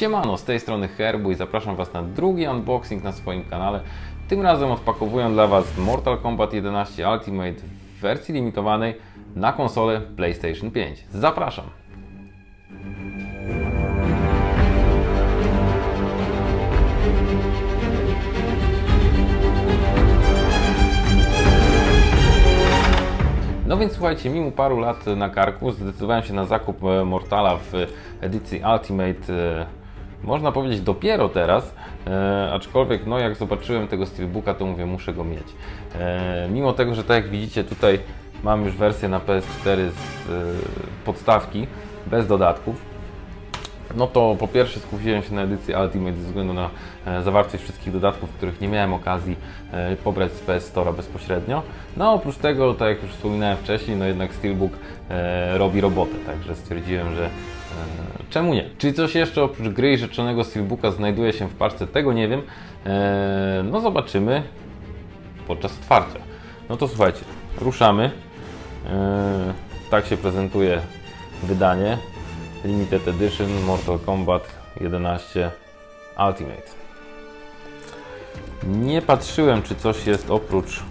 Siemano, z tej strony Herbu i zapraszam Was na drugi unboxing na swoim kanale. Tym razem odpakowuję dla Was Mortal Kombat 11 Ultimate w wersji limitowanej na konsolę PlayStation 5. Zapraszam! No więc słuchajcie, mimo paru lat na karku zdecydowałem się na zakup e, Mortala w edycji Ultimate. Można powiedzieć dopiero teraz, e, aczkolwiek no jak zobaczyłem tego Steelbooka, to mówię, muszę go mieć. E, mimo tego, że tak jak widzicie tutaj mam już wersję na PS4 z e, podstawki, bez dodatków, no to po pierwsze skupiłem się na edycji Ultimate ze względu na e, zawartość wszystkich dodatków, których nie miałem okazji e, pobrać z PS Store'a bezpośrednio. No oprócz tego, tak jak już wspominałem wcześniej, no jednak Steelbook e, robi robotę, także stwierdziłem, że czemu nie. Czy coś jeszcze oprócz gry i rzeczonego Steelbooka znajduje się w parce, tego nie wiem. E, no zobaczymy podczas otwarcia. No to słuchajcie, ruszamy. E, tak się prezentuje wydanie. Limited Edition Mortal Kombat 11 Ultimate. Nie patrzyłem, czy coś jest oprócz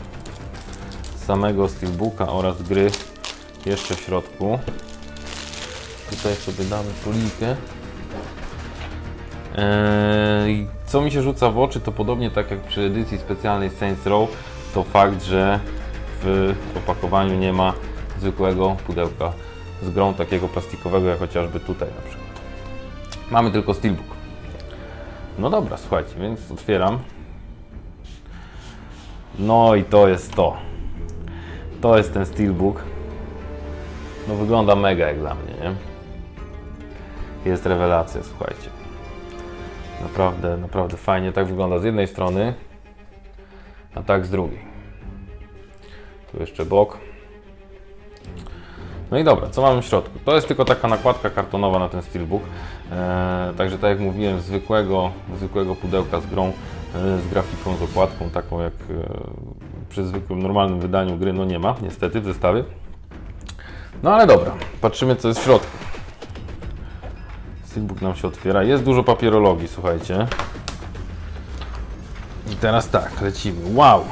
samego Steelbooka oraz gry jeszcze w środku. Tutaj sobie damy folijkę. Eee, co mi się rzuca w oczy, to podobnie tak jak przy edycji specjalnej Saints Row, to fakt, że w opakowaniu nie ma zwykłego pudełka z grą takiego plastikowego, jak chociażby tutaj na przykład. Mamy tylko Steelbook. No dobra, słuchajcie, więc otwieram. No i to jest to. To jest ten Steelbook. No wygląda mega jak dla mnie, nie? Jest rewelacja, słuchajcie. Naprawdę, naprawdę fajnie tak wygląda z jednej strony, a tak z drugiej. Tu jeszcze bok. No i dobra, co mamy w środku? To jest tylko taka nakładka kartonowa na ten steelbook. Eee, także tak jak mówiłem, zwykłego, zwykłego pudełka z grą, e, z grafiką, z okładką, taką jak e, przy zwykłym, normalnym wydaniu gry, no nie ma, niestety, w zestawie. No ale dobra, patrzymy co jest w środku. Steelbook nam się otwiera. Jest dużo papierologii, słuchajcie. I teraz tak, lecimy. Wow!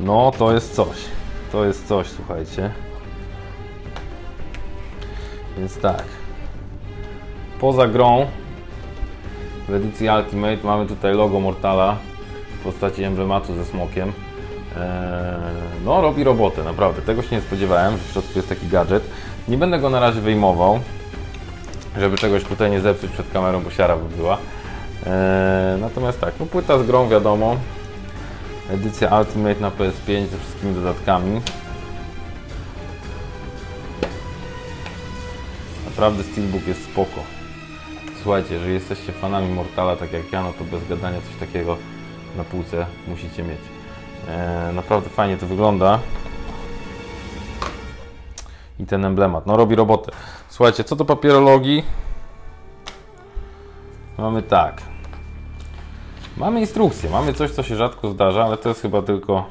No, to jest coś. To jest coś, słuchajcie. Więc tak. Poza grą w edycji Ultimate mamy tutaj logo Mortala w postaci emblematu ze smokiem. Eee, no, robi robotę, naprawdę. Tego się nie spodziewałem, że w środku jest taki gadżet. Nie będę go na razie wyjmował, żeby czegoś tutaj nie zepsuć przed kamerą, bo siara by była. Eee, natomiast tak, no płyta z grą wiadomo. Edycja Ultimate na PS5 ze wszystkimi dodatkami. Naprawdę Steelbook jest spoko. Słuchajcie, jeżeli jesteście fanami Mortala, tak jak ja, no to bez gadania coś takiego na półce musicie mieć. E, naprawdę fajnie to wygląda. I ten emblemat, no robi robotę. Słuchajcie, co do papierologii, mamy tak. Mamy instrukcję, mamy coś, co się rzadko zdarza, ale to jest chyba tylko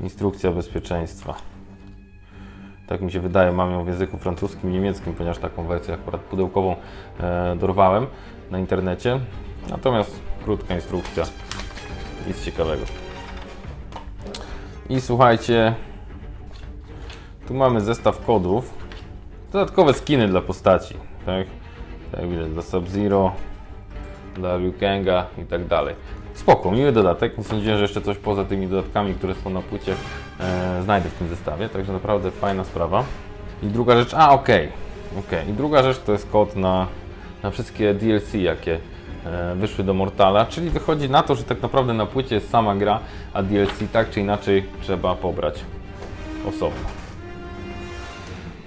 instrukcja bezpieczeństwa. Tak mi się wydaje, mam ją w języku francuskim niemieckim, ponieważ taką wersję akurat pudełkową e, dorwałem na internecie. Natomiast krótka instrukcja, nic ciekawego. I słuchajcie, tu mamy zestaw kodów, dodatkowe skiny dla postaci, tak? Tak jak dla Sub-Zero, dla Liu Kanga i tak dalej. Spoko, miły dodatek. Sądziłem, że jeszcze coś poza tymi dodatkami, które są na płycie, e, znajdę w tym zestawie, także naprawdę fajna sprawa. I druga rzecz, a okej, okej. I druga rzecz to jest kod na, na wszystkie DLC, jakie e, wyszły do Mortala, czyli wychodzi na to, że tak naprawdę na płycie jest sama gra, a DLC tak czy inaczej trzeba pobrać osobno.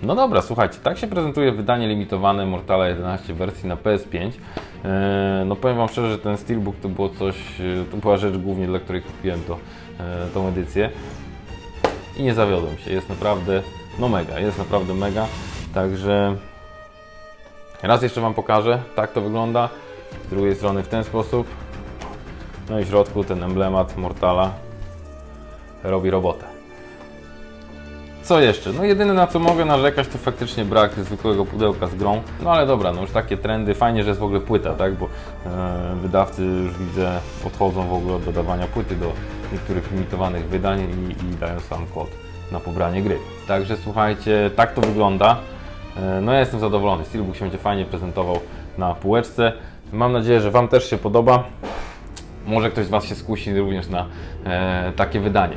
No dobra, słuchajcie, tak się prezentuje wydanie limitowane Mortala 11 w wersji na PS5. Eee, No powiem Wam szczerze, że ten Steelbook to było coś, e, to była rzecz głównie dla której kupiłem to, e, tą edycję. I nie zawiodłem się, jest naprawdę, no mega, jest naprawdę mega. Także raz jeszcze Wam pokażę, tak to wygląda. Z drugiej strony w ten sposób. No i w środku ten emblemat Mortala robi robotę. Co jeszcze? No jedyne na co mogę narzekać to faktycznie brak zwykłego pudełka z grą. No ale dobra, no już takie trendy, fajnie, że jest w ogóle płyta, tak? Bo e, wydawcy już widzę odchodzą w ogóle od dodawania płyty do niektórych limitowanych wydań i, i dają sam kod na pobranie gry. Także słuchajcie, tak to wygląda. E, No ja jestem zadowolony, Steelbook się będzie fajnie prezentował na półeczce. Mam nadzieję, że Wam też się podoba. Może ktoś z Was się skusi również na e, takie wydanie.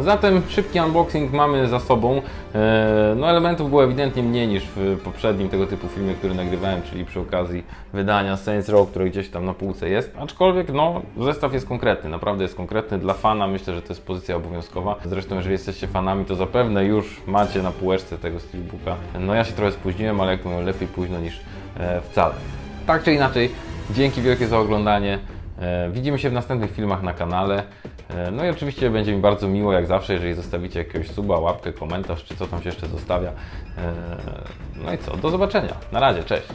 Zatem szybki unboxing mamy za sobą. E, no elementów było ewidentnie mniej niż w poprzednim tego typu filmie, który nagrywałem, czyli przy okazji wydania Saints Row, które gdzieś tam na półce jest. Aczkolwiek no, zestaw jest konkretny, naprawdę jest konkretny. Dla fana myślę, że to jest pozycja obowiązkowa. Zresztą jeżeli jesteście fanami, to zapewne już macie na półeczce tego Steelbooka. No ja się trochę spóźniłem, ale jak mówią, lepiej późno niż e, wcale. Tak czy inaczej, dzięki wielkie za oglądanie. E, Widzimy się w następnych filmach na kanale. E, No i oczywiście będzie mi bardzo miło, jak zawsze, jeżeli zostawicie jakiegoś suba, łapkę, komentarz, czy co tam się jeszcze zostawia. E, No i co, do zobaczenia. Na razie, cześć.